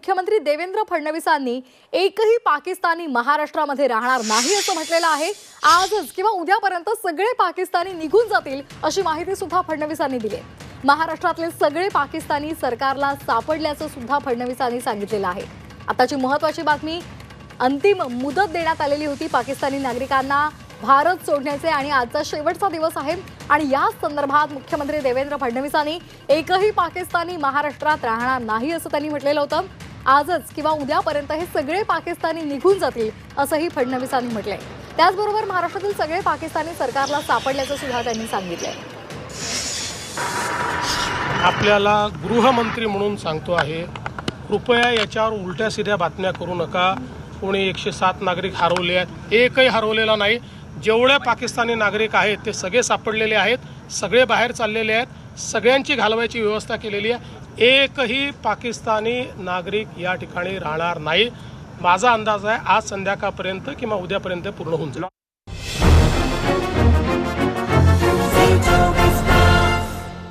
मुख्यमंत्री देवेंद्र फडणवीसांनी एकही पाकिस्तानी महाराष्ट्रामध्ये राहणार नाही असं म्हटलेलं आहे. आजच किंवा उद्यापर्यंत सगळे पाकिस्तानी निघून जातील अशी माहिती सुद्धा फडणवीसांनी दिली महाराष्ट्रातले सगळे पाकिस्तानी सरकारला सापडल्याचं सुद्धा फडणवीसांनी सांगितलेलं आहे. आताची महत्वाची बातमी अंतिम मुदत देण्यात आलेली होती पाकिस्तानी नागरिकांना. भारत सोडण्याचे आणि आजचा शेवटचा दिवस आहे आणि याच संदर्भात मुख्यमंत्री देवेंद्र फडणवीसांनी एकही पाकिस्तानी महाराष्ट्रात राहणार नाही असं त्यांनी म्हटलेलं होतं. आजच किंवा उद्यापर्यंत हे सगळे पाकिस्तानी निघून जातील असंही फडणवीसांनी म्हटलंय. त्याचबरोबर महाराष्ट्रातील सगळे पाकिस्तानी सरकारला सापडल्याचं सुद्धा त्यांनी सांगितलंय. आपल्याला गृहमंत्री म्हणून सांगतो आहे कृपया याच्यावर उलट्या सिध्या बातम्या करू नका. कोणी एकशे सात नागरिक हरवले आहेत एकही हरवलेला नाही. जेवढे पाकिस्तानी नागरिक आहेत ते सगळे सापडलेले आहेत. सगळे बाहेर चाललेले आहेत. सगळ्यांची घालवायची व्यवस्था केलेली आहे. एकही पाकिस्तानी नागरिक या ठिकाणी राहणार नाही. माझा अंदाज आहे आज संध्याकाळपर्यंत किंवा उद्यापर्यंत पूर्ण होऊन जाईल.